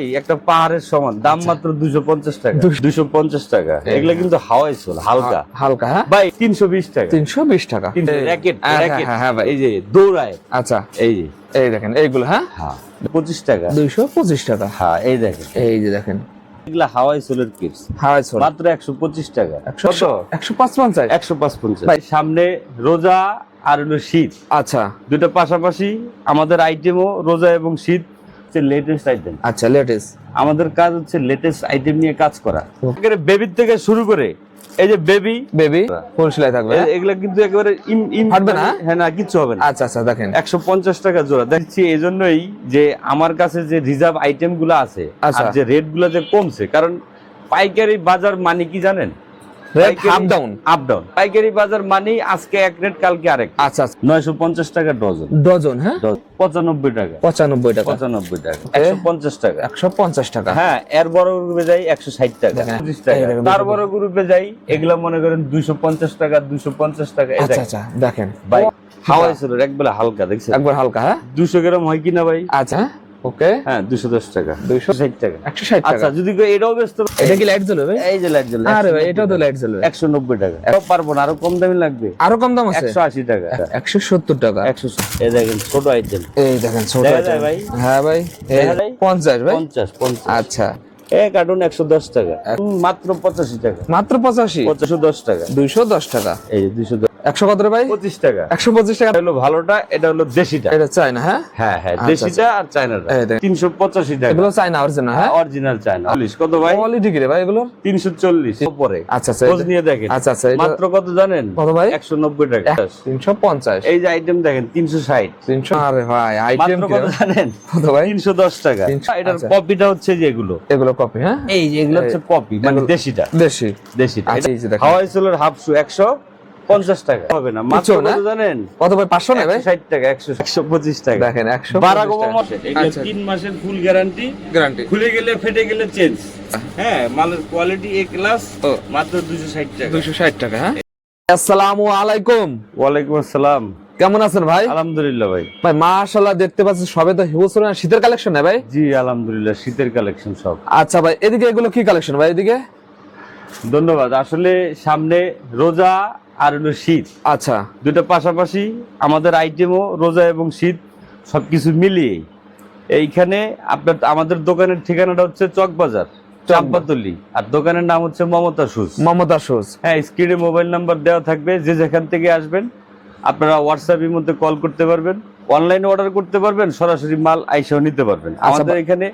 ভাই একটা পাহাড়ের সমান। দাম মাত্র দুশো পঞ্চাশ টাকা। দুশো পঞ্চাশ টাকা। এগুলা কিন্তু হাওয়াই সোল হালকা। হালকা হ্যাঁ? ভাই তিনশো বিশ টাকা। তিনশো বিশ টাকা। র্যাকেট হ্যাঁ, হ্যাঁ, র্যাকেট হ্যাঁ, হ্যাঁ ভাই। এই যে দৌড়ায়। আচ্ছা। এই যে। এই দেখেন এইগুলো হ্যাঁ? হ্যাঁ পঁচিশ টাকা। দুইশো পঁচিশ টাকা। হ্যাঁ এই দেখেন। এই যে দেখেন। এগুলা হাওয়াই সোলের কিটস হাওয়াই সোল মাত্র একশো পঁচিশ টাকা। একশো একশো পাঁচ পঞ্চাশ একশো পাঁচ পঞ্চাশ ভাই। সামনে রোজা আর হলো শীত। আচ্ছা। দুটো পাশাপাশি আমাদের আইটেমও রোজা এবং শীত। হচ্ছে লেটেস্ট আইটেম আচ্ছা লেটেস্ট আমাদের কাজ হচ্ছে লেটেস্ট আইটেম নিয়ে কাজ করা। বেবির থেকে শুরু করে এই যে বেবি বেবি ফুল সেলাই থাকবে? এগুলা কিন্তু একেবারে ইম ইম ফাটবে না? হ্যাঁ না কিচ্ছু হবে না। আচ্ছা আচ্ছা দেখেন। একশো পঞ্চাশ টাকা জোড়া। দেখছি এই জন্যই যে আমার কাছে যে রিজার্ভ আইটেমগুলো আছে আচ্ছা। আর যে রেটগুলো যে কমছে কারণ পাইকারি বাজার মানে কি জানেন rate half down up down পাইকারি বাজার মানে আজকে এক রেট কালকে আরেক। আচ্ছা আচ্ছা। নয়শো পঞ্চাশ টাকা ডজন। ডজন হ্যাঁ? ডজন। পঁচানব্বই টাকা। পঁচানব্বই টাকা। পঁচানব্বই টাকা। একশো পঞ্চাশ টাকা। একশো পঞ্চাশ টাকা। হ্যাঁ এর বড় গ্রুপে যাই একশো ষাট টাকা। দেখেন, পঁচিশ টাকা। তার বড় গ্রুপে যাই এগুলা মনে করেন দুইশো পঞ্চাশ টাকা দুইশো পঞ্চাশ টাকা। আচ্ছা দেখেন। আচ্ছা দেখেন। ভাই হাওয়াই ছিল একবেলা হালকা দেখছেন? একবার হালকা হ্যাঁ? দুশো গ্রাম হয় কিনা ভাই? আচ্ছা ওকে? হ্যাঁ দুশো দশ টাকা। 260 টাকা। একশো টাকা আচ্ছা টাকা। যদি কেউ এটাও ব্যস্ত এটা কি লাইট জ্বলবে? এই যে লাইট জ্বলবে আরে ভাই এটাও তো লাইট জ্বলবে। একশো নব্বই টাকা। এটাও পারব না আরও কম দামি লাগবে। আরও কম দাম আছে? একশো আশি টাকা। একশো সত্তর টাকা। একশো এই দেখেন ছোট আইটেম এই দেখেন ছোট আইটেম। ভাই? হ্যাঁ ভাই এই দেখা যায়? পঞ্চাশ ভাই? পঞ্চাশ পঞ্চাশ। আচ্ছা। এ কার্টুন একশো দশ টাকা। মাত্র পঁচাশি টাকা। মাত্র পঁচাশি? পঁচাশো দশ টাকা। দুইশো দশ টাকা? এই দুশো। একশো কত ভাই? পঁচিশ টাকা। একশো পঁচিশ টাকা। হলো ভালোটা এটা হলো দেশিটা। এটা চাই না হ্যাঁ? হ্যাঁ হ্যাঁ আচ্ছা, দেশিটা আর চায়নাটা। তিনশো পঁচাশি টাকা। এগুলো চাই না অরিজিনাল হ্যাঁ অরিজিনাল চায়না। চল্লিশ কত ভাই? কোয়ালিটি কি রে ভাই এগুলো তিনশো চল্লিশ। পরে আচ্ছা আচ্ছা খোঁজ নিয়ে দেখেন। আচ্ছা আচ্ছা মাত্র কত জানেন? কত ভাই? একশো নব্বই টাকা। তিনশো পঞ্চাশ। এই যে আইটেম দেখেন তিনশো ষাট। তিনশো আরে ভাই আইটেম কত জানেন? কত ভাই? তিনশো দশ টাকা। 300 এটার আচ্ছা। কপিটা হচ্ছে যেগুলো এগুলো কপি হ্যাঁ? এই যে এগুলো হচ্ছে কপি মানে দেশিটা। দেশি। দেশিটা। আচ্ছা, এই যে দেখেন। হাওয়াই সোলের হাফ শু একশো পঞ্চাশ টাকা। হবে না। মাত্র কত জানেন? কত ভাই পাঁচশো না ভাই? ষাট টাকা একশো একশো পঁচিশ টাকা। দেখেন একশো ওবামা এগুলো আচ্ছা। তিন মাসের ফুল গ্যারান্টি গ্যারান্টি খুলে গেলে ফেটে গেলে চেঞ্জ হ্যাঁ মালের কোয়ালিটি এ ক্লাস মাত্র দুশো ষাট টাকা। দুইশো ষাট টাকা হ্যাঁ? আসসালামু আলাইকুম। ওয়ালাইকুম আসসালাম। কেমন আছেন ভাই? আলহামদুলিল্লাহ ভাই। ভাই মাশাআল্লাহ দেখতে পাচ্ছি সবে তো হিউজ শীতের কালেকশন না ভাই? জি আলহামদুলিল্লাহ শীতের কালেকশন সব। আচ্ছা ভাই এদিকে এগুলো কি কালেকশন ভাই এদিকে? ধন্যবাদ। আসলে সামনে রোজা আর হলো শীত। আচ্ছা। দুটো পাশাপাশি আমাদের আইটেমও রোজা এবং শীত সবকিছু মিলিয়ে এইখানে আপনার আমাদের দোকানের ঠিকানাটা হচ্ছে চকবাজার চাম্পাতলি আর দোকানের নাম হচ্ছে মমতা সুজ মমতা সুজ হ্যাঁ স্ক্রিনে মোবাইল নাম্বার দেওয়া থাকবে যে যেখান থেকে আসবেন আপনারা হোয়াটসঅ্যাপের মধ্যে কল করতে পারবেন অনলাইনে অর্ডার করতে পারবেন সরাসরি মাল আইসাও নিতে পারবেন। আমাদের এখানে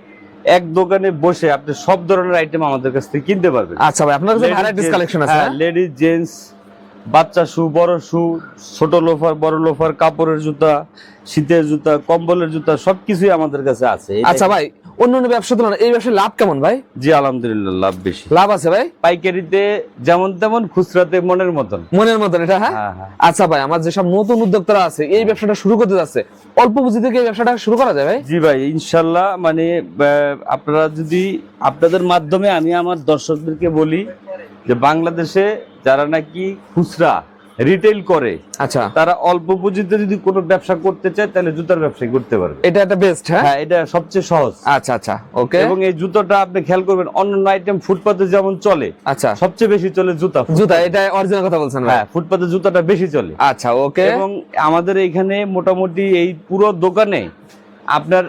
এক দোকানে বসে আপনি সব ধরনের আইটেম আমাদের কাছ থেকে কিনতে পারবেন। আচ্ছা ভাই আপনার কাছে ভ্যারাইটিস কালেকশন আছে হ্যাঁ? লেডিস জেন্টস বাচ্চা শু বড় শু ছোট লোফার বড় লোফার কাপড়ের জুতা শীতের জুতা কম্বলের জুতা সবকিছুই আমাদের কাছে আছে। আচ্ছা ভাই অন্য অন্য ব্যবসা তুলনা এই ব্যবসায় লাভ কেমন ভাই? জি আলহামদুলিল্লাহ লাভ বেশি। লাভ আছে ভাই? পাইকারিতে যেমন তেমন খুচরাতে মনের মতন। মনের মতন এটা হ্যাঁ? হ্যাঁ হ্যাঁ। আচ্ছা ভাই আমার যেসব নতুন উদ্যোক্তারা আছে এই ব্যবসাটা শুরু করতে যাচ্ছে অল্প পুঁজি থেকে এই ব্যবসাটা শুরু করা যায় ভাই? জি ভাই ইনশাল্লাহ মানে আপনারা যদি আপনাদের মাধ্যমে আমি আমার দর্শকদেরকে বলি যে বাংলাদেশে যারা নাকি খুচরা রিটেল করে আচ্ছা। তারা অল্প পুঁজিতে যদি কোনো ব্যবসা করতে চায় তাহলে জুতার ব্যবসা করতে পারবে। এটা একটা বেস্ট হ্যাঁ? হ্যাঁ এটা সবচেয়ে সহজ। আচ্ছা আচ্ছা ওকে এবং এই জুতোটা আপনি খেয়াল করবেন অন্যান্য আইটেম ফুটপাতে যেমন চলে আচ্ছা। সবচেয়ে বেশি চলে জুতা জুতা এটা অরিজিনাল কথা বলছেন হ্যাঁ ফুটপাতে জুতাটা বেশি চলে। আচ্ছা ওকে এবং আমাদের এখানে মোটামুটি এই পুরো দোকানে আপনার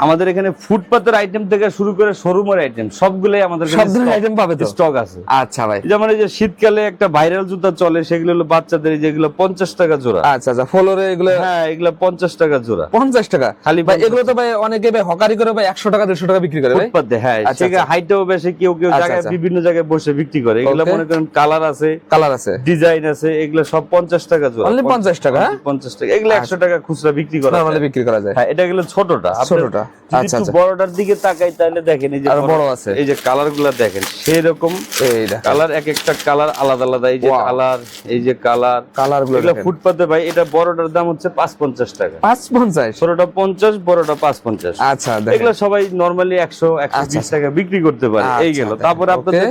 আমাদের এখানে ফুটপাতের আইটেম থেকে শুরু করে শোরুমের আইটেম সবগুলোই আমাদের সব ধরনের আইটেম পাবে তো? স্টক আছে। আচ্ছা ভাই। যেমন এই যে শীতকালে একটা ভাইরাল জুতা চলে সেগুলো হলো বাচ্চাদের যেগুলো পঞ্চাশ টাকা জোড়া। আচ্ছা আচ্ছা ফলোরে এগুলো হ্যাঁ এগুলো পঞ্চাশ টাকা জোড়া। পঞ্চাশ টাকা? খালি ভাই এগুলো তো ভাই অনেকে ভাই হকারি করে ভাই একশো টাকা দেড়শো টাকা বিক্রি করে ভাই। ফুটপাতে হ্যাঁ আচ্ছা, সেখানে আচ্ছা। হাইটেও বেশি কেউ কেউ আচ্ছা, জায়গায়। বিভিন্ন জায়গায় বসে বিক্রি করে। এগুলো মনে করেন কালার আছে কালার আছে। ডিজাইন আছে এগুলো সব পঞ্চাশ টাকা জোড়া। অনলি পঞ্চাশ টাকা হ্যাঁ? পঞ্চাশ টাকা। এগুলো একশো টাকা খুচরা বিক্রি করা নর্মালি বিক্রি করা যায়। হ্যাঁ এটা গেলো ছোটটা। ছোটটা। আচ্ছা, একটু আচ্ছা। বড়টার দিকে তাকাই তাহলে দেখেন এই যে বড় আছে। এই যে কালারগুলা দেখেন সেই রকম এই কালার এক একটা কালার আলাদা আলাদা। এই যে কালার এই যে কালার। কালারগুলো এগুলো ফুটপাতে ভাই এটা বড়টার দাম হচ্ছে পাঁচ পঞ্চাশ টাকা। পাঁচ পঞ্চাশ ছোটটা পঞ্চাশ বড়টা পাঁচ পঞ্চাশ আচ্ছা দেখেন। এগুলো সবাই নর্মালি একশো একশো আচ্ছা, বিশ টাকা বিক্রি করতে পারে। এই আচ্ছা, গেল। তারপরে আপনাদের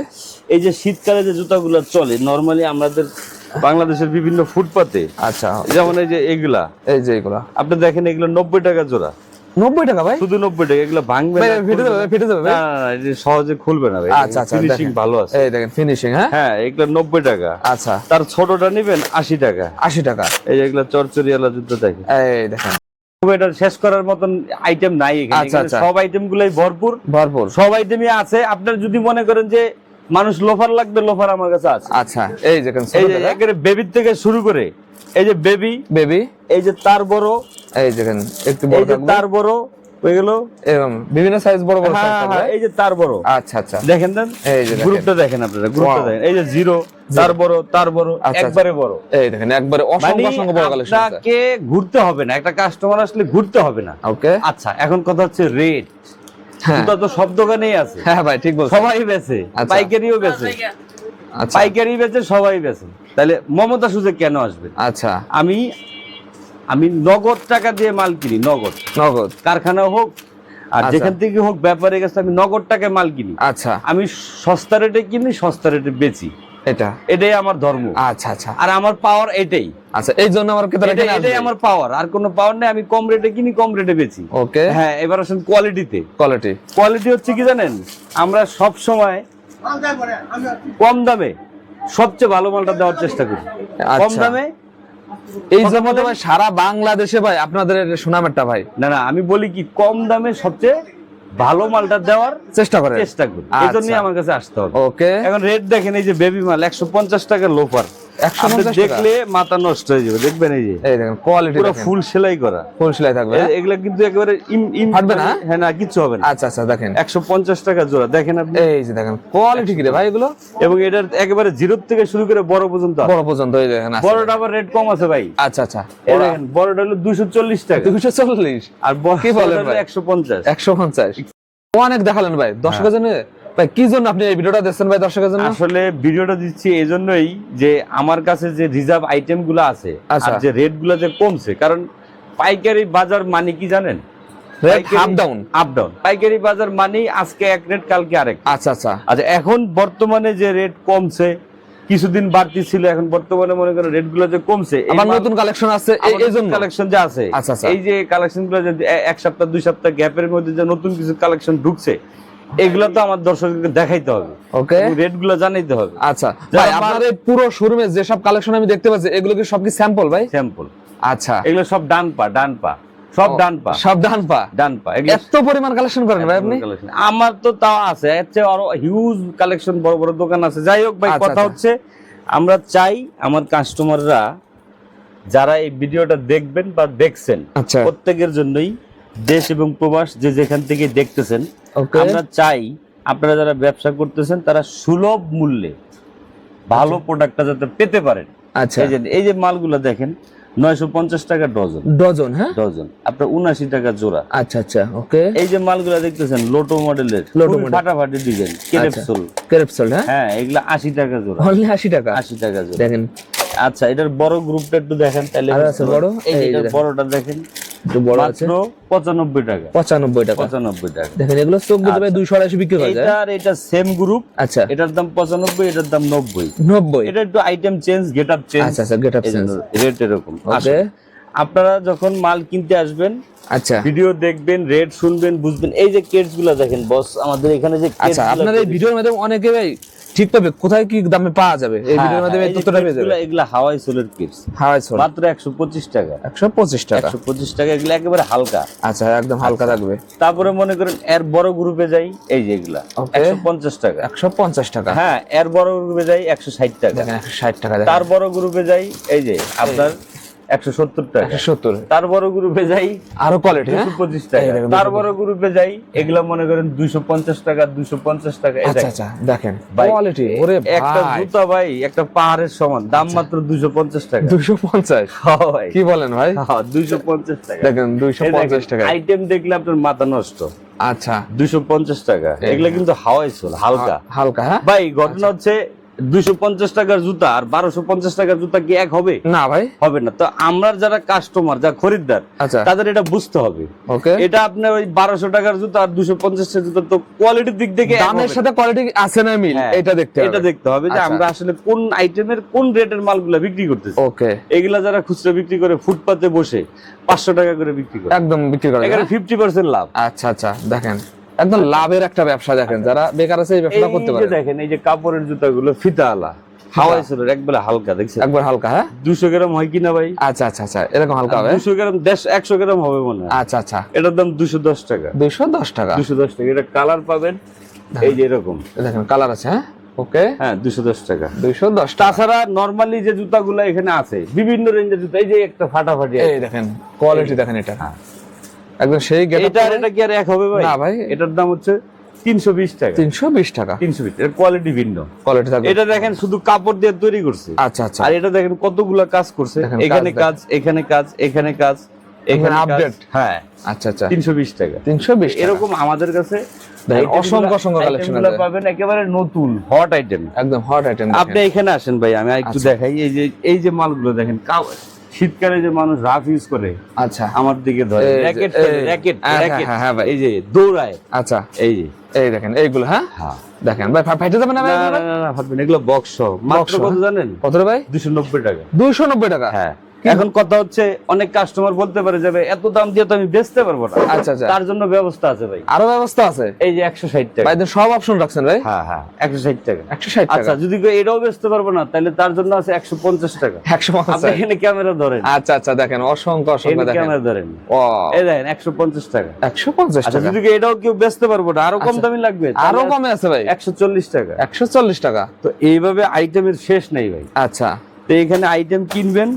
এই যে শীতকালে যে জুতাগুলো চলে নর্মালি আমাদের বাংলাদেশের বিভিন্ন ফুটপাতে আচ্ছা। যেমন এই যে এগুলা। এই যে এগুলা। আপনি দেখেন এগুলো নব্বই টাকা জোড়া। নব্বই টাকা ভাই? শুধু নব্বই টাকা এগুলো ভাঙবে না, ফেটে যাবে, ফেটে যাবে না, না, সহজে খুলবে না ভাই। আচ্ছা আচ্ছা ফিনিশিং ভালো আছে। এই দেখেন ফিনিশিং হ্যাঁ? হ্যাঁ এগুলো নব্বই টাকা। আচ্ছা। তার ছোটটা নিবেন আশি টাকা। আশি টাকা। এই যে এগুলো চরচরিয়ালা জুতো দেখেন। এই দেখেন। এটা শেষ করার মতন আইটেম নাই এখানে। আচ্ছা, আচ্ছা। সব আইটেম গুলাই ভরপুর। ভরপুর। সব আইটেমই আছে। আপনার যদি মনে করেন যে মানুষ লোফার লাগবে লোফার আমার কাছে আছে। আচ্ছা এই দেখেন এই বেবির থেকে শুরু করে এই যে বেবি বেবি এই যে তার বড় এই দেখেন একটু বড় থাকবে। তার বড় হয়ে গেল? এরকম বিভিন্ন সাইজ বড় বড় হ্যাঁ, থাকবে হ্যাঁ, এই যে তার বড়। আচ্ছা আচ্ছা। দেখেন দেন এই যে গ্রুপটা দেখেন আপনারা গ্রুপটা দেখেন। এই যে জিরো তার বড় তার বড় আচ্ছা, একবারে বড়। এই দেখেন একবারে মানে অসংখ্য অসংখ্য বড় কালেকশন আপনাকে ঘুরতে হবে না একটা কাস্টমার আসলে ঘুরতে হবে না। ওকে আচ্ছা এখন কথা হচ্ছে রেট হ্যাঁ। জুতা তো সব দোকানেই আছে। হ্যাঁ ভাই ঠিক বলছেন। সবাই বেচে আচ্ছা। পাইকারিও বেচে। আচ্ছা। পাইকারি বেচে সবাই বেচে। তাহলে মমতা সুজে কেন আসবে? আচ্ছা। আমি আমি নগদ টাকা দিয়ে মাল কিনি নগদ। নগদ। কারখানা হোক আর আচ্ছা। যেখান থেকে হোক ব্যাপারে গেছে আমি নগদ টাকায় মাল কিনি। আচ্ছা। আমি সস্তা রেটে কিনি সস্তা রেটে বেচি। এটা? এটাই আমার ধর্ম। আচ্ছা আচ্ছা। আর আমার পাওয়ার এটাই। আচ্ছা এই জন্য আমার এটাই আমার পাওয়ার আর কোনো পাওয়ার নেই আমি কম রেটে কিনি কম রেটে বেচি। ওকে হ্যাঁ এবার আসেন কোয়ালিটিতে কোয়ালিটি কোয়ালিটি হচ্ছে কি জানেন? আমরা সব সময় কম দামে সবচেয়ে ভালো মালটা দেওয়ার চেষ্টা করি কম আচ্ছা। দামে এই কথা জন্য তো বলেন? ভাই সারা বাংলাদেশে ভাই আপনাদের সুনামেরটা ভাই না না আমি বলি কি কম দামে সবচেয়ে ভালো মালটা দেওয়ার চেষ্টা করে চেষ্টা করি আচ্ছা। এই জন্যই আমার কাছে আসতে হবে ওকে এখন রেট দেখেন এই যে বেবি মাল একশো পঞ্চাশ টাকা লোফার 150 আপনি টাকা? দেখলে মাথা নষ্ট হয়ে যাবে দেখবেন এই যে। এই দেখেন কোয়ালিটি পুরো ফুল সেলাই করা। ফুল সেলাই থাকবে হ্যাঁ? এগুলা কিন্তু একেবারে ইম ফাটবে না? হ্যাঁ না কিচ্ছু হবে না। আচ্ছা আচ্ছা দেখেন। একশো পঞ্চাশ টাকা জোড়া দেখেন আপনি। এই যে দেখেন কোয়ালিটি কি রে ভাই এগুলো? এবং এটার একেবারে জিরো থেকে শুরু করে বড় পর্যন্ত বড় পর্যন্ত এই দেখেন। বড়টা আবার রেট কম আছে ভাই। আচ্ছা আচ্ছা। এই দেখেন বড়টা হলো দুশো চল্লিশ টাকা। দুশো চল্লিশ। আর কি বলেন ভাই? একশো পঞ্চাশ। একশো পঞ্চাশ। অনেক দেখালেন ভাই দর্শকের জন্য ভাই কি জন্য আপনি এই ভিডিওটা দেখছেন ভাই দর্শকের জন্য? আসলে ভিডিওটা দিচ্ছি এই জন্যই যে আমার কাছে যে রিজার্ভ আছে আচ্ছা। আর যে রেটগুলো যে কমছে কারণ পাইকারি বাজার মানে কি জানেন? পাইকারি বাজার মানেই আজকে এক রেট কালকে আরেক আচ্ছা আচ্ছা। আচ্ছা এখন বর্তমানে যে রেট কমছে কিছুদিন বাড়তি ছিল এখন বর্তমানে মনে করেন রেটগুলো যে কমছে নতুন কালেকশন আছে এই- জন্য। কালেকশন যে আছে আচ্ছা, আচ্ছা। এই যে কালেকশনগুলো যে এক সপ্তাহ দুই সপ্তাহ গ্যাপের মধ্যে যে নতুন কিছু কালেকশন ঢুকছে এগুলো তো আমার দর্শককে দেখাইতে হবে। ওকে রেটগুলো জানাইতে হবে। আচ্ছা ভাই মাল- আপনার এই পুরো শোরুমে যেসব কালেকশন আমি দেখতে পাচ্ছি এগুলো কি সব কি স্যাম্পল ভাই? স্যাম্পল আচ্ছা। এগুলো সব ডান পা ডান পা। সব ডান পা। সব ডান পা? ডান পা। এত পরিমাণ কালেকশন করেন ভাই আপনি? আমার তো তাও আছে এর চেয়ে আরও হিউজ কালেকশন বড় বড় দোকান আছে। যাই হোক ভাই আচ্ছা, কথা আচ্ছা। হচ্ছে আমরা চাই আমার কাস্টমাররা যারা এই ভিডিওটা দেখবেন বা দেখছেন আচ্ছা। প্রত্যেকের জন্যই দেশ এবং প্রবাস যে যেখান থেকে দেখতেছেন আমরা চাই আপনারা যারা ব্যবসা করতেছেন তারা সুলভ মূল্যে ভালো প্রোডাক্টটা যাতে পেতে পারেন। আচ্ছা। এই যে মালগুলো দেখেন নয়শো পঞ্চাশ টাকা ডজন। ডজন হ্যাঁ? ডজন। আপনার উনাশি টাকা জোড়া। আচ্ছা আচ্ছা ওকে। এই যে মালগুলো দেখতেছেন লোটো মডেলের লোটো ফাটাফাটি ডিজাইন কেরেপসোল ক্রেপসল হ্যাঁ? হ্যাঁ এগুলা আশি টাকা জোড়া। অনলি আশি টাকা? আশি টাকা জোড়া। দেখেন। আচ্ছা এটার বড় গ্রুপটা একটু দেখেন তাহলে। বড়? এই। বড়টা দেখেন। একটু বড় আছে? মাত্র পঁচানব্বই টাকা। পঁচানব্বই টাকা। পঁচানব্বই টাকা। দেখেন এগুলো চোখ বুঝে ভাই বিক্রি হয়ে এটার এটা সেম গ্রুপ আচ্ছা। এটার দাম এটার এটা একটু আইটেম চেঞ্জ চেঞ্জ আচ্ছা আচ্ছা রেট এরকম। ওকে আপনারা যখন মাল কিনতে আসবেন আচ্ছা। ভিডিও দেখবেন রেট শুনবেন বুঝবেন। এই যে কেটসগুলা দেখেন বস আমাদের এখানে যে আচ্ছা আপনার এই ভিডিওর মাধ্যমে অনেকে ভাই ঠিক পাবে কোথায় কি দামে পাওয়া যাবে? এই হ্যাঁ, ভিডিওর মাধ্যমে হ্যাঁ, তথ্যটা পেয়ে যাবে। এগুলা হাওয়াই সোলের হাওয়াই ছোট মাত্র একশো পঁচিশ টাকা। একশো পঁচিশ টাকা। একশো পঁচিশ টাকা এগুলো একেবারে হালকা। আচ্ছা একদম হালকা থাকবে। তারপরে মনে করেন এর বড় গ্রুপে যাই এই যে এগুলা। Okay. একশো পঞ্চাশ টাকা। একশো পঞ্চাশ টাকা। হ্যাঁ এর বড় গ্রুপে যাই একশো ষাট টাকা। দেখেন একশো ষাট টাকা দেখেন। তার বড় গ্রুপে যাই এই যে আপনার একশো সত্তর টাকা। একশো সত্তর। তার বড় গ্রুপে যাই আরও কোয়ালিটি হ্যাঁ? দুশো পঁচিশ টাকা। তার বড় গ্রুপে যাই এগুলা মনে করেন দুইশো পঞ্চাশ টাকা দুইশো পঞ্চাশ টাকা আচ্ছা দেখেন। আচ্ছা কোয়ালিটি ওরে একটা জুতা ভাই একটা পাহাড়ের সমান দাম মাত্র দুইশো পঞ্চাশ টাকা। দুশো পঞ্চাশ? হ্যাঁ কি বলেন ভাই? দুইশো পঞ্চাশ টাকা। দেখেন দুইশো পঞ্চাশ টাকা। আইটেম দেখলে আপনার মাথা নষ্ট। আচ্ছা। দুইশো পঞ্চাশ টাকা। এগুলা কিন্তু হাওয়াই চল হালকা। হালকা হ্যাঁ? ভাই ঘটনা হচ্ছে দুইশো পঞ্চাশ টাকার জুতা আর বারোশো পঞ্চাশ টাকার জুতা কি এক হবে? না ভাই। হবে না। তো আমরা যারা কাস্টমার যা খরিদ্দার আচ্ছা। তাদের এটা বুঝতে হবে। ওকে এটা আপনার ওই বারোশো টাকার জুতা আর দুশো পঞ্চাশ টাকার জুতা তো কোয়ালিটির দিক থেকে দামের সাথে কোয়ালিটি আছে না মিল হ্যাঁ, এটা দেখতে এটা দেখতে হবে যে আচ্ছা। আমরা আসলে কোন আইটেমের কোন রেটের মালগুলা বিক্রি করতেছি। ওকে এগুলা যারা খুচরা বিক্রি করে ফুটপাতে বসে পাঁচশো টাকা করে বিক্রি করে। একদম বিক্রি করে এখানে? ফিফটি পার্সেন্ট লাভ। আচ্ছা আচ্ছা দেখেন। একদম লাভের একটা ব্যবসা দেখেন যারা বেকার আছে এই ব্যবসাটা করতে পারে দেখেন এই যে কাপড়ের জুতাগুলো ফিতা। আলা হাওয়াই ছিল একবারে হালকা দেখছেন? একবার হালকা হ্যাঁ? দুশো গ্রাম হয় কিনা ভাই? আচ্ছা আচ্ছা আচ্ছা এরকম হালকা হবে দুশো গ্রাম দেড়শো একশো গ্রাম হবে মনে হয়। আচ্ছা আচ্ছা। এটার দাম দুশো দশ টাকা। দুইশো দশ টাকা। দুশো দশ টাকা। এটা কালার পাবেন এই যে এরকম। দেখেন কালার আছে হ্যাঁ? ওকে। হ্যাঁ দুশো দশ টাকা। দুইশো দশ টাকা। তাছাড়া নর্মালি যে জুতাগুলো এখানে আছে বিভিন্ন রেঞ্জের জুতা এই যে একটা ফাটাফাটি এই দেখেন কোয়ালিটি দেখেন এটা। একদম সেই এটা এটা কি আর এক হবে ভাই? না ভাই। এটার দাম হচ্ছে তিনশো বিশ টাকা। তিনশো বিশ টাকা। তিনশো বিশ এর কোয়ালিটি ভিন্ন। কোয়ালিটি এটা দেখেন শুধু কাপড় দিয়ে তৈরি করছে। আচ্ছা আচ্ছা। আর এটা দেখেন কতগুলা কাজ করছে। এখানে কাজ এখানে কাজ এখানে কাজ এখানে আপডেট হ্যাঁ। আচ্ছা আচ্ছা। তিনশো বিশ টাকা। তিনশো বিশ এরকম আমাদের কাছে অসংখ্য অসংখ্য আছে। পাবেন একেবারে নতুন হট আইটেম একদম হট আইটেম আপনি এখানে আসেন ভাই আমি একটু আচ্ছা। দেখাই। এই যে এই যে মালগুলো দেখেন শীতকালে যে মানুষ রাফ ইউজ করে আচ্ছা। আমার দিকে ধরে। র্যাকেট র্যাকেট র্যাকেট হ্যাঁ, হ্যাঁ ভাই। এই যে দৌড়ায়। আচ্ছা। এই যে। এই দেখেন এইগুলো হ্যাঁ? হ্যাঁ। দেখেন ভাই ফাইটে যাবে না ভাই না? না না, ভাববেন এগুলো বক্স মাত্র কত হ্যাঁ? জানেন? কত ভাই? দুশো নব্বই টাকা। দুইশো নব্বই টাকা? হ্যাঁ। এখন কথা হচ্ছে অনেক কাস্টমার বলতে পারে যাবে এত দাম দিয়ে তো আমি বেচতে পারব না। আচ্ছা, আচ্ছা। তার জন্য ব্যবস্থা আছে ভাই। আরও ব্যবস্থা আছে? এই যে একশো ষাট টাকা। ভাই সব অপশন রাখছেন ভাই? হ্যাঁ হ্যাঁ একশো ষাট টাকা। একশো ষাট টাকা? আচ্ছা যদি এটাও বেচতে পারব না তাহলে তার জন্য আছে একশো পঞ্চাশ টাকা। একশো পঞ্চাশ আপনি এখানে ক্যামেরা ধরেন। আচ্ছা আচ্ছা দেখেন অসংখ্য অসংখ্য দেখেন। ক্যামেরা ধরেন। ও। এই দেখেন একশো পঞ্চাশ টাকা। একশো পঞ্চাশ আচ্ছা টাকা? যদি কেউ এটাও কেউ বেচতে পারব না আরও কম আচ্ছা। দামি লাগবে আরও কমে আছে ভাই। একশো চল্লিশ টাকা। একশো চল্লিশ টাকা। তো এইভাবে আইটেমের শেষ নেই ভাই। আচ্ছা। তো এখানে আইটেম কিনবেন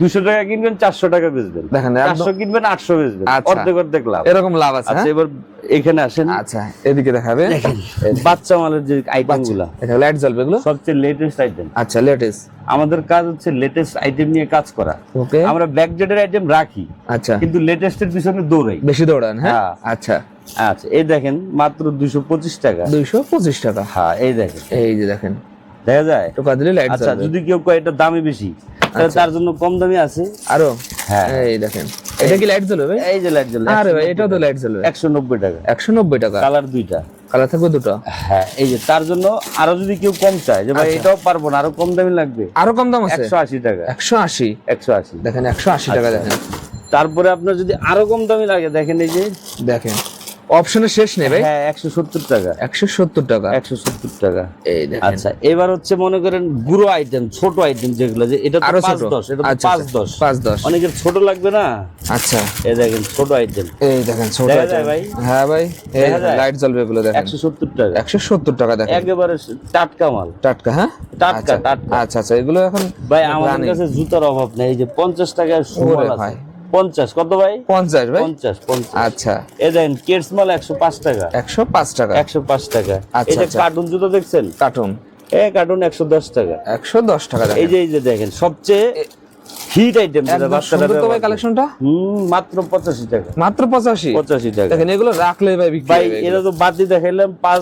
টাকা কিনবেন চারশো টাকা বেচবেন। দেখেন, একদম- চারশো কিনবেন আটশো বেচবেন। আচ্ছা। অর্ধেক অর্ধেক লাভ। এরকম লাভ আছে আচ্ছা হ্যাঁ? এবার এখানে আসেন। আচ্ছা এদিকে দেখাবে। বাচ্চা মালের যে এটা লাইট জ্বলবে এগুলো? সবচেয়ে লেটেস্ট আইটেম আচ্ছা লেটেস্ট আমাদের কাজ হচ্ছে লেটেস্ট আইটেম নিয়ে কাজ করা। ওকে আমরা ব্যাক ডেটের আইটেম রাখি। আচ্ছা। কিন্তু লেটেস্টের পিছনে দৌড়াই। বেশি দৌড়ান হ্যাঁ? হ্যাঁ। আচ্ছা। আচ্ছা এই দেখেন মাত্র দুশো পঁচিশ টাকা। দুইশো পঁচিশ টাকা। হ্যাঁ এই দেখেন। এই যে দেখেন। দেখা যায়? টোকা দিলে লাইট আচ্ছা যদি কেউ কয় এটা দামি বেশি তাহলে আচ্ছা। তার জন্য কম দামি আছে। আরও? হ্যাঁ। এই দেখেন। এটা কি লাইট জ্বলবে এই যে লাইট জ্বলে আরে ভাই তো লাইট জ্বলবে। একশো নব্বই টাকা। একশো নব্বই টাকা? কালার দুইটা। কালার থাকবে দুটো? হ্যাঁ এই যে তার জন্য আরও যদি কেউ কম চায় যে ভাই আচ্ছা। এটাও পারব না আরও কম দামি লাগবে। আরও কম দাম আছে? একশো আশি টাকা। একশো আশি? একশো আশি। দেখেন একশো আশি টাকা আচ্ছা। দেখেন। তারপরে আপনার যদি আরও কম দামি লাগে দেখেন এই যে। দেখেন। অপশনের শেষ নেই ভাই। হ্যাঁ একশো সত্তর টাকা। একশো সত্তর টাকা? একশো সত্তর টাকা। এই দেখেন। আচ্ছা এবার হচ্ছে মনে করেন গুঁড়ো আইটেম ছোট আইটেম যেগুলো যে এটা তো আরও পাঁচ দশ এটা তো আচ্ছা, পাঁচ আচ্ছা, দশ। পাঁচ দশ। অনেকের ছোট লাগবে না? আচ্ছা। এই দেখেন ছোট আইটেম এই দেখেন ছোট যায় ভাই? হ্যাঁ ভাই এই লাইট জ্বলবে এগুলো দেখেন। একশো সত্তর টাকা। একশো সত্তর টাকা দেখেন। একেবারে টাটকা মাল। টাটকা হ্যাঁ? টাটকা, আচ্ছা, টাটকা। আচ্ছা আচ্ছা এগুলো এখন ভাই আমাদের কাছে জুতার অভাব নেই এই যে পঞ্চাশ টাকার আছে। ভাই। পঞ্চাশ কত ভাই? পঞ্চাশ ভাই? পঞ্চাশ পঞ্চাশ। আচ্ছা। এই দেখেন কেটস মাল একশো পাঁচ টাকা। একশো পাঁচ টাকা। একশো পাঁচ টাকা। আচ্ছা, যে আচ্ছা। কার্টুন জুতো দেখছেন? কার্টুন এ কার্টুন একশো দশ টাকা। একশো দশ টাকা এই যে এই যে দেখেন সবচেয়ে হিট আইটেম ভাই কালেকশনটা মাত্র পঁচাশি টাকা। মাত্র পঁচাশি? পঁচাশি টাকা। দেখেন এগুলো রাখলে ভাই বিক্রি ভাই। এটা তো বাতি দেখাইলাম আর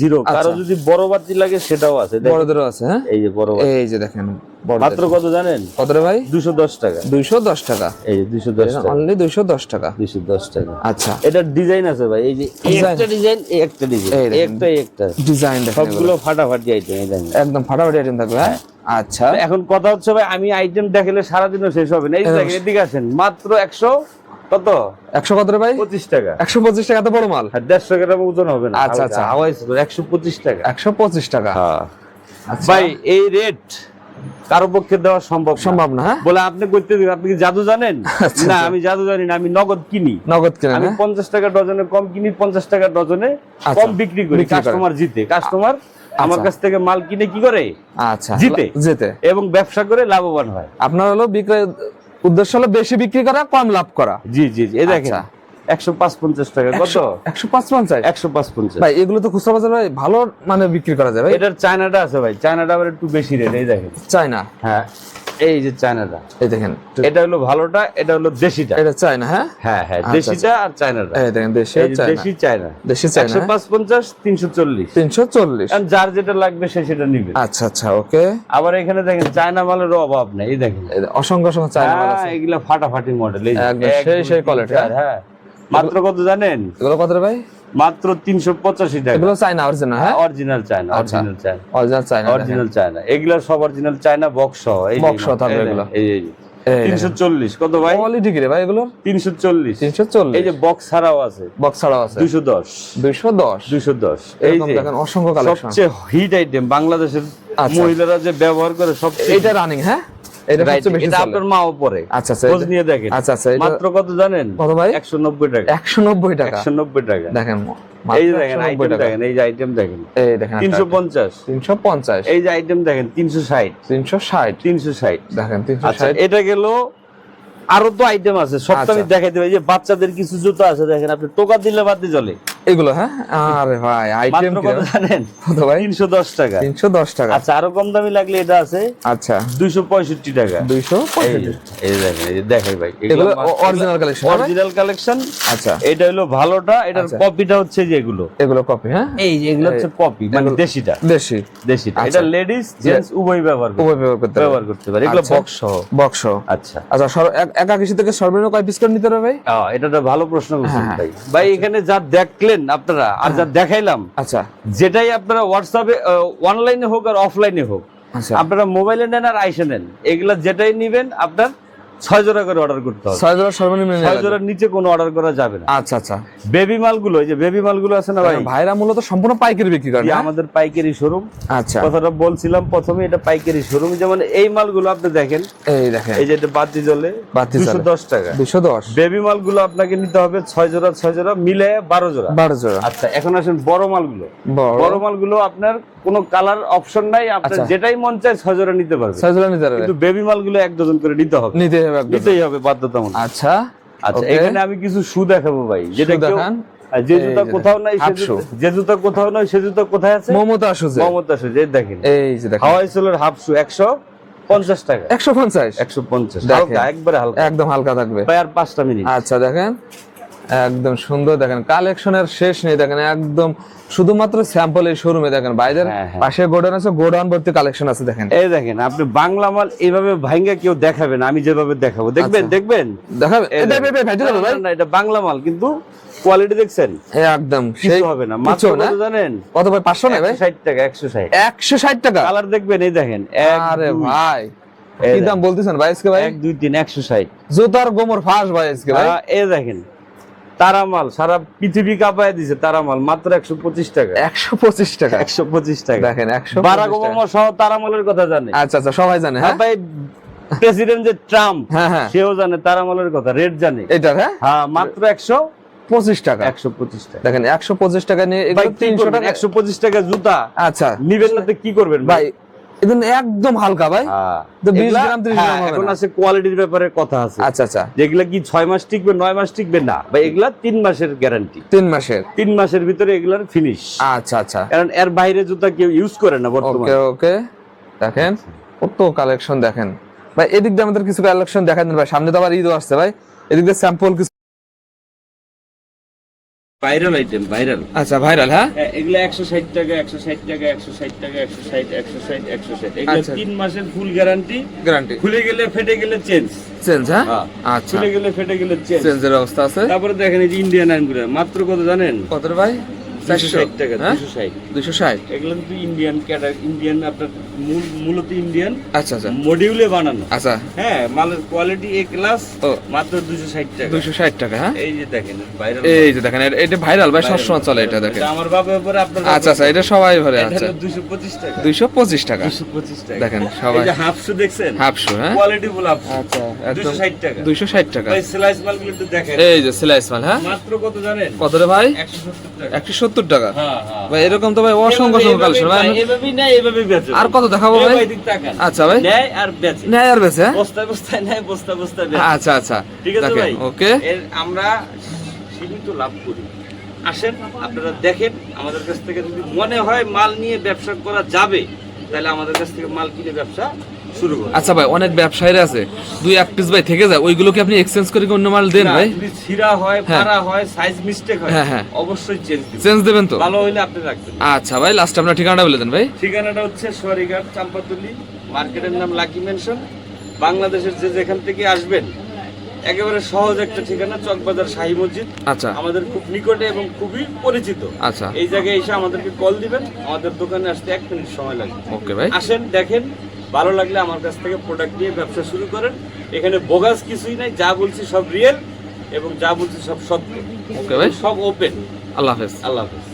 জিরো কারও আচ্ছা। যদি বড় বাতি লাগে সেটাও আছে। বড়দেরও আছে হ্যাঁ? এই যে বড় এই যে দেখেন। মাত্র কত জানেন? কত রে ভাই? দুশো দশ টাকা। দুইশো দশ টাকা। এই যে দুশো দশ টাকা। অনলি দুইশো দশ টাকা। দুশো দশ টাকা। আচ্ছা। এটার ডিজাইন আছে ভাই এই যে একটা ডিজাইন একটা ডিজাইন। একটা একটা। ডিজাইন। সবগুলো ফাটাফাটি আইটেম একদম ফাটাফাটি আইটেম থাকবে হ্যাঁ? আচ্ছা। এখন কথা হচ্ছে ভাই আমি আইটেম দেখালে সারাদিনও শেষ হবে না। এই। দেখেন এদিকে আসেন। মাত্র একশো কত? একশো কত রে ভাই? পঁচিশ টাকা। একশো পঁচিশ টাকা তো বড় মাল। আর দেড়শো গ্রাম ওজন হবে না। আচ্ছা, আচ্ছা। হাওয়াই একশো পঁচিশ টাকা। একশো পঁচিশ টাকা। আচ্ছা। ভাই এই রেট কারও পক্ষে দেওয়া সম্ভব সম্ভব না হ্যাঁ? বলে আপনি করতে আপনি কি জাদু জানেন? আচ্ছা, না আচ্ছা। আমি জাদু জানি না আমি নগদ কিনি। নগদ কিনা আমি হ্যাঁ? পঞ্চাশ টাকা ডজনে কম কিনি পঞ্চাশ টাকা ডজনে আচ্ছা, কম বিক্রি করি কাস্টমার জিতে। কাস্টমার আমার। কাছ থেকে মাল কিনে কি করে? আচ্ছা জিতে। জিতে। এবং ব্যবসা করে লাভবান হয়। আপনার হলো বিক্রয় উদ্দেশ্য হলো বেশি বিক্রি করা কম লাভ করা। জি জি জি এই দেখেন। আচ্ছা। টাকা কত? একশো পাঁচ পঞ্চাশ একশো পাঁচ পঞ্চাশ ভাই এগুলো তো খুচরা বাজারে ভাই ভালো মানে বিক্রি করা যায় এটার চায়নাটা আছে ভাই চায়নাটা আবার একটু বেশি রেট এই দেখেন। চাই না হ্যাঁ এই যে চায়নাটা। এই দেখেন। এটা হলো ভালোটা এটা হলো দেশিটা। এটা চায়না হ্যাঁ? হ্যাঁ হ্যাঁ আচ্ছা, দেশিটা আর চায়নাটা। এই দেখেন দেশি চায়না। দেশি চায়না। দেশি চায়না তিনশো চল্লিশ। তিনশো চল্লিশ। কারণ যার যেটা লাগবে সে সেটা নিবে। আচ্ছা আচ্ছা ওকে। আবার এখানে দেখেন চায়না মালের অভাব নেই এই দেখেন। অসংখ্য অসংখ্য চায়না মাল হ্যাঁ, আছে। এগুলা ফাটাফাটি মডেল এই সেই সেই quality, হ্যাঁ। মাত্র কত জানেন? এগুলো কত ভাই? মাত্র তিনশো পঁচাশি টাকা। এগুলো চায়না অরিজিনাল হ্যাঁ? অরিজিনাল চায়না আচ্ছা। Original China. Original China original China. এগুলা সব অরিজিনাল চায়না বক্স এই সহ থাকবে এগুলো। এই তিনশো চল্লিশ। কত ভাই? কোয়ালিটি কি রে ভাই এগুলো? তিনশো চল্লিশ। তিনশো চল্লিশ। এই যে বক্স ছাড়াও আছে। বক্স ছাড়াও আছে। দুইশো দশ। দুইশো দশ। দুইশো দশ। এই যে অসংখ্য সবচেয়ে হিট আইটেম বাংলাদেশের আচ্ছা। মহিলারা যে ব্যবহার করে সবচেয়ে এইটা রানিং হ্যাঁ? এটা সবচেয়ে বেশি আপনার মাও পরে। আচ্ছা আচ্ছা খোঁজ নিয়ে দেখেন। আচ্ছা আচ্ছা মাত্র কত জানেন? কত ভাই? একশো নব্বই টাকা। একশো নব্বই টাকা। একশো নব্বই টাকা। দেখেন এই দেখেন আইটেম দেখেন এই যে আইটেম দেখেন। এই দেখেন এই যে আইটেম আচ্ছা এটা গেল আরও তো আইটেম আছে। সব আমি আচ্ছা। দেখাই দেবো। এই যে বাচ্চাদের কিছু জুতো আছে দেখেন আপনি টোকা দিলে বাদ দিয়ে চলে এগুলো হ্যাঁ? আরে ভাই আইটেম কত জানেন? কত ভাই? তিনশো দশ টাকা। তিনশো দশ টাকা। আচ্ছা আরও কম দামি লাগলে এটা আছে। আচ্ছা। দুইশো পঁয়ষট্টি টাকা। দুইশো এই যে, দেখেন এই দেখাই ভাই এগুলো অরিজিনাল কালেকশন অরিজিনাল কালেকশন আচ্ছা। এটা হলো ভালোটা এটার আচ্ছা। কপিটা হচ্ছে যে এগুলো। এগুলো কপি হ্যাঁ? এই যে এগুলো হচ্ছে কপি মানে দেশিটা। দেশি। দেশিটা। আচ্ছা। এটা লেডিস জেন্টস উভয় ব্যবহার করতে উভয় ব্যবহার করতে ব্যবহার করতে পারে। এগুলো আচ্ছা। বক্স সহ। বক্স আচ্ছা। আচ্ছা সর- একা কৃষি থেকে সর্বনিম্ন কয় পিস করে নিতে হবে ভাই? এটা একটা ভালো প্রশ্ন করছেন হ্যাঁ। ভাই। ভাই এখানে যা দেখলেন আপনারা আর যা দেখাইলাম আচ্ছা। যেটাই আপনারা হোয়াটসঅ্যাপে অনলাইনে হোক আর অফলাইনে হোক আচ্ছা। আপনারা মোবাইলে নেন আর আইসে নেন। এগুলা যেটাই নিবেন আপনার ছয় জোড়া করে অর্ডার করতে হবে। ছয় জোড়া সর্বনিম্ন ছয় জোড়ার নিচে কোনো অর্ডার করা যাবে না। আচ্ছা আচ্ছা। বেবি মালগুলো এই যে বেবি মালগুলো আছে না ভাই? ভাইরা মূলত সম্পূর্ণ পাইকারি বিক্রি করে আমাদের পাইকারি শোরুম আচ্ছা। কথাটা বলছিলাম প্রথমে এটা পাইকারি শোরুম যেমন এই মালগুলো আপনি দেখেন এই দেখেন। এই যে এটা বাতি জ্বলে বাতি দুশো জ্বলে। দশ টাকা। দুশো দশ। বেবি মালগুলো আপনাকে নিতে হবে ছয় জোড়া ছয় জোড়া মিলে বারো জোড়া। বারো জোড়া। আচ্ছা এখন আসেন বড় মালগুলো। বড়। মালগুলো আপনার কোনো কালার অপশন নাই আপনার আচ্ছা। যেটাই মন চায় ছয় জোড়া নিতে পারবে ছয় জোড়া নিতে হবে কিন্তু বেবি মালগুলো এক ডজন করে নিতে হবে। নিতে হবে। নিতেই হবে বাধ্যতামূলক। আচ্ছা আচ্ছা এখানে আমি কিছু শু দেখাবো ভাই। যেটা দেখান। যে জুতা কোথাও নাই সে জুতা- যে জুতা কোথাও নাই সে জুতা কোথায় আছে? মমতা আসুছে মমতা যে দেখেন। এই যে দেখেন। হাওয়াই সোলের হাফ শু একশো পঞ্চাশ টাকা। একশো পঞ্চাশ। একশো পঞ্চাশ। হালকা একবারে হালকা। একদম হালকা থাকবে। আর পাঁচটা মিনিট। আচ্ছা দেখেন। একদম সুন্দর দেখেন। কালেকশনের শেষ নেই দেখেন একদম শুধুমাত্র স্যাম্পল এই শোরুমে দেখেন। বাইরের হ্যাঁ, হ্যাঁ। পাশে গোডাউন আছে গোডাউন ভর্তি কালেকশন আছে দেখেন। এই দেখেন আপনি বাংলা মাল এইভাবে ভাঙ্গা কেউ দেখাবেন আমি যেভাবে দেখাবো। দেখবেন আচ্ছা। দেখবেন দেখাবে এই এটা। ভাই ভাই। না, না, না, এটা বাংলা মাল কিন্তু কোয়ালিটি দেখছেন? একদম। সেই হবে না। কিছু মাত্র কত জানেন? কত ভাই না টাকা একশো ষাট। একশো ষাট টাকা? কালার দেখবেন এই দেখেন। আরে ভাই কি দাম বলতেছেন ভাই আজকে ভাই? এক দুই তিন একশো ষাট। জুতার গোমর ফাঁস ভাই আজকে ভাই। এই দেখেন তারা মাল সারা পৃথিবী কাঁপায় দিছে তারা মাল মাত্র একশো পঁচিশ টাকা। একশো পঁচিশ টাকা? একশো পঁচিশ টাকা। দেখেন একশো বারাক ওবামা সহ তারা মালের কথা জানে। আচ্ছা আচ্ছা সবাই জানে হ্যাঁ? হ্যাঁ ভাই প্রেসিডেন্ট যে ট্রাম্প হ্যাঁ হ্যাঁ। সেও জানে তারা মালের কথা রেট জানে। এটা হ্যাঁ? হ্যাঁ মাত্র একশো পঁচিশ টাকা। একশো পঁচিশ টাকা। দেখেন একশো পঁচিশ টাকা নিয়ে তিনশো টাকা একশো পঁচিশ টাকা জুতা আচ্ছা। নিবেন না কি করবেন ভাই একদম হালকা ভাই। হ্যাঁ। তো 20 এগুলা- গ্রাম, 30 হ্যাঁ, গ্রাম হবে এখন আছে কোয়ালিটির ব্যাপারে কথা আছে। আচ্ছা আচ্ছা। যেগুলা কি মাস টিকবে মাস টিকবে? না। ভাই এগুলা তিন মাসের গ্যারান্টি মাসের। মাসের ভিতরে এগুলার ফিনিশ আচ্ছা আচ্ছা। কারণ এর বাইরে জুতা কেউ ইউজ করে না বর্তমানে। ওকে ওকে। দেখেন কত কালেকশন দেখেন। ভাই এদিক দিয়ে আমাদের কিছু কালেকশন দেখান দিন ভাই। সামনে তো আবার ঈদও আসছে ভাই। এদিক দিয়ে স্যাম্পল কিছু ভাইরাল আইটেম ভাইরাল আচ্ছা ভাইরাল হ্যাঁ? এগুলো একশো ষাট টাকা একশো ষাট টাকা একশো ষাট টাকা একশো ষাট একশো ষাট একশো ষাট। এগুলো আচ্ছা। তিন মাসের ফুল গ্যারান্টি গ্যারান্টি খুলে গেলে ফেটে গেলে চেঞ্জ চেঞ্জ হ্যাঁ? হ্যাঁ। আচ্ছা। খুলে গেলে ফেটে গেলে চেঞ্জ চেঞ্জের অবস্থা আছে। তারপরে দেখেন এই যে ইন্ডিয়ান আইনগুলো মাত্র কত জানেন? কত ভাই? দুশো ষাট টাকা হ্যাঁ? দুশো ষাট। দুশো ষাট? এগুলো কিন্তু ইন্ডিয়ান ক্যাটার ইন্ডিয়ান আপনার মূলত ইন্ডিয়ান আচ্ছা আচ্ছা। মডিউলে বানানো। আচ্ছা। হ্যাঁ মালের কোয়ালিটি এ ক্লাস মাত্র দুশো ষাট টাকা। দুশো ষাট টাকা হ্যাঁ? এই যে দেখেন ভাইরাল এই যে দেখেন এটা- এটা ভাইরাল ভাই সবসময় চলে এটা দেখেন। আমার বাবার উপরে আপনার আচ্ছা আচ্ছা এটা সবাই ভরে আচ্ছা দুশো পঁচিশ টাকা। দুইশো পঁচিশ টাকা। দুশো পঁচিশ টাকা। দেখেন, সবাই- এই হাফ শু দেখছেন? হাফ শু হ্যাঁ? কোয়ালিটি ফুল হাফ আচ্ছা দুশো ষাট টাকা। দুইশো ষাট টাকা। ভাই সেলাইস মালগুলো একটু দেখেন। এই যে সিলাইস মাল হ্যাঁ? মাত্র কত জানেন? কত রে ভাই? একশো সত্তর টাকা। একশো সত্তর টাকা। হ্যাঁ হ্যাঁ ভাই এরকম তো ভাই অসংখ্য অসংখ্য কালেকশন। ভাই বেচে। আর কত দেখাবো ভাই? আচ্ছা ভাই। নেয় আর বেচে। নেয় আর হ্যাঁ? বস্তায় বস্তায় নেয় বস্তা বস্তায় বেচে। আচ্ছা আচ্ছা। ঠিক আছে ভাই? ওকে। আমরা সীমিত লাভ করি। আসেন আপনারা দেখেন আমাদের কাছ থেকে যদি মনে হয় মাল নিয়ে ব্যবসা করা যাবে তাহলে আমাদের কাছ থেকে মাল কিনে ব্যবসা শুরু করুন আচ্ছা ভাই অনেক ব্যবসায়ীরা আছে। দুই এক পিস ভাই থেকে যায় ওইগুলো কি আপনি এক্সচেঞ্জ করে কি অন্য মাল দেন ভাই? যদি ছিঁড়া হয় হ্যাঁ। ফাড়া হয় সাইজ মিস্টেক হয় হ্যাঁ, হ্যাঁ। অবশ্যই চেঞ্জ দিবেন। চেঞ্জ দেবেন তো? ভালো হইলে আপনি রাখবেন। আচ্ছা ভাই লাস্ট আপনার ঠিকানাটা বলে দেন ভাই। ঠিকানাটা হচ্ছে সোয়ারিঘাট চাম্পাতুলি মার্কেটের নাম লাকি মেনশন বাংলাদেশের যে যেখান থেকে আসবেন একেবারে সহজ একটা ঠিকানা চকবাজার শাহী মসজিদ। আচ্ছা। আমাদের খুব নিকটে এবং খুবই পরিচিত। আচ্ছা। এই জায়গায় এসে আমাদেরকে কল দিবেন। আমাদের দোকানে আসতে এক মিনিট সময় লাগবে। ওকে ভাই। আসেন দেখেন ভালো লাগলে আমার কাছ থেকে প্রোডাক্ট নিয়ে ব্যবসা শুরু করেন। এখানে বোগাস কিছুই নাই যা বলছি সব রিয়েল এবং যা বলছি সব সত্য। ওকে ভাই। সব ওপেন আল্লাহ হাফেজ। আল্লাহ হাফেজ।